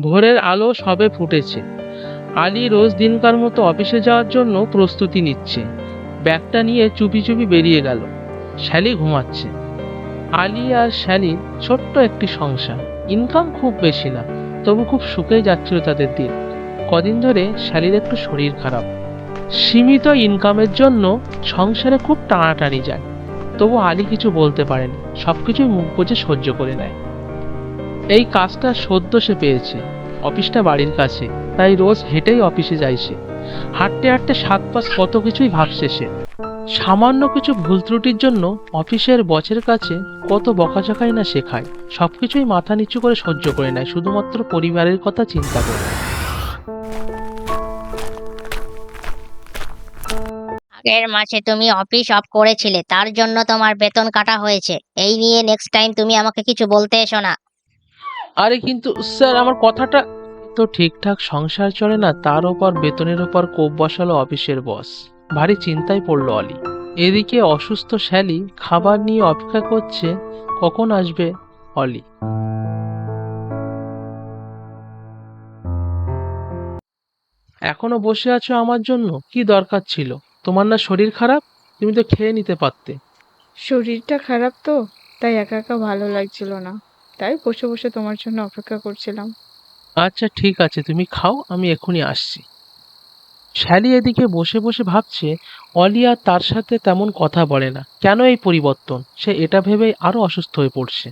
ভোরের আলো সবে ফুটেছে। আলি রোজ দিনকার মতো অফিসে যাওয়ার জন্য প্রস্তুতি নিচ্ছে। ব্যাগটা নিয়ে চুপি চুপি বেরিয়ে গেল। শ্যালি ঘুমাচ্ছে। আলি আর শ্যালির ছোট্ট একটি সংসার। ইনকাম খুব বেশি না, তবু খুব সুখেই যাচ্ছিল তাদের দিন। কদিন ধরে শ্যালির একটু শরীর খারাপ। সীমিত ইনকামের জন্য সংসারে খুব টানাটানি যায়। তবু আলি কিছু বলতে পারেনি। সবকিছুই মুখ বুজে সহ্য করে নেয়। এই কাজটা সদ্য সে পেয়েছে, অফিসটা বাড়ির কাছে। তাই রোজ হেঁটেই অফিসে সে। হাঁটতে হাঁটতে সাত পাঁচ কত কিছুই ভাবছে সে। সামান্য কিছু ভুল ত্রুটির জন্য অফিসের বসের কাছে কত বকাঝকাই না শেখায় সবকিছুই মাথা নিচু করে সহ্য করে নেয়, শুধুমাত্র পরিবারের কথা চিন্তা করে। আগের মাসে তুমি অফিস অফ করেছিলে, তার জন্য তোমার বেতন কাটা হয়েছে। এই নিয়ে নেক্সট টাইম তুমি আমাকে কিছু বলতে এসো না। আরে কিন্তু স্যার, আমার কথাটা তো ঠিকঠাক সংসার চলে না, তার ওপর বেতনের ওপর কোপ বসালো অফিসের বস। ভারী চিন্তায় পড়ল অলি। এদিকে অসুস্থ শ্যালি খাবার নিয়ে অপেক্ষা করছে, কখন আসবে অলি? এখনও বসে আছো আমার জন্য? কি দরকার ছিল? তোমার না শরীর খারাপ? তুমি তো খেয়ে নিতে পারতে। শরীরটা খারাপ তো, তাই একা একা ভালো লাগছিল না। তাই বসে বসে তোমার জন্য অপেক্ষা করছিলাম। আচ্ছা ঠিক আছে, তুমি খাও, আমি এখনই আসছি। শ্যালি এদিকে বসে বসে ভাবছে অলি আর তার সাথে তেমন কথা বলে না। কেন এই পরিবর্তন? সে এটা ভেবেই আরও অসুস্থ হয়ে পড়ছে।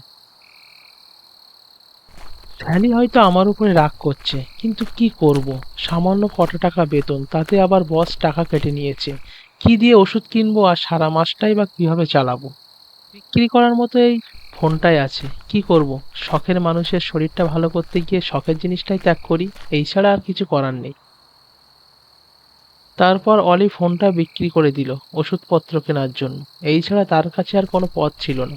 শ্যালি হয়তো আমার উপরে রাগ করছে, কিন্তু কি করব? সামান্য কত টাকা বেতন, তাতে আবার বস টাকা কেটে নিয়েছে। কি দিয়ে ওষুধ কিনবো আর সারা মাসটাই বা কীভাবে চালাবো? বিক্রি করার মতো এই ফোনটাই আছে। কি করব? শখের মানুষের শরীরটা ভালো করতে গিয়ে শখের জিনিসটাই ত্যাগ করি, এই ছাড়া আর কিছু করার নেই। তারপর অলি ফোনটা বিক্রি করে দিল ওষুধপত্র কেনার জন্য। এই ছাড়া তার কাছে আর কোনো পথ ছিল না।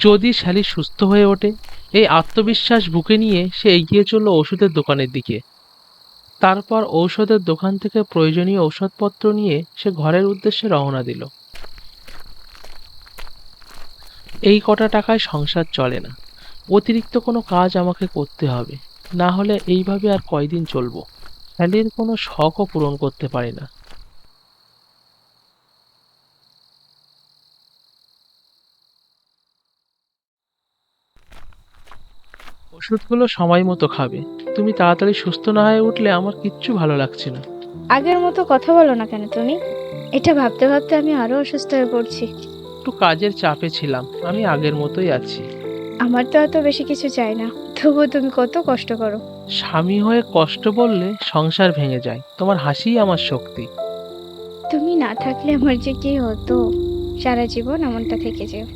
যদি শ্যালি সুস্থ হয়ে ওঠে, এই আত্মবিশ্বাস বুকে নিয়ে সে এগিয়ে চলল ওষুধের দোকানের দিকে। তারপর ঔষধের দোকান থেকে প্রয়োজনীয় ঔষধপত্র নিয়ে সে ঘরের উদ্দেশ্যে রওনা দিল। এই কটা টাকায় সংসার চলে না। অতিরিক্ত কোনো কাজ আমাকে করতে হবে। না হলে এইভাবে আর কয়দিন চলবো? শ্যালির কোনো শখও পূরণ করতে পারি না। ওষুধগুলো সময় মতো খাবে। তুমি তাড়াতাড়ি সুস্থ না হয়ে উঠলে আমার কিচ্ছু ভালো লাগছে না। আগের মতো কথা বলো না কেন তুমি? এটা ভাবতে ভাবতে আমি আরও অসুস্থ হয়ে পড়ছি। একটু কাজের চাপে ছিলাম। আমি আগের মতোই আছি। আমার তো এত বেশি কিছু চাই না। তবুও তুমি কত কষ্ট করো। স্বামী হয়ে কষ্ট বললে সংসার ভেঙে যায়। তোমার হাসিই আমার শক্তি। তুমি না থাকলে আমার যে কি হতো? সারা জীবন এমনটা থেকে যেও।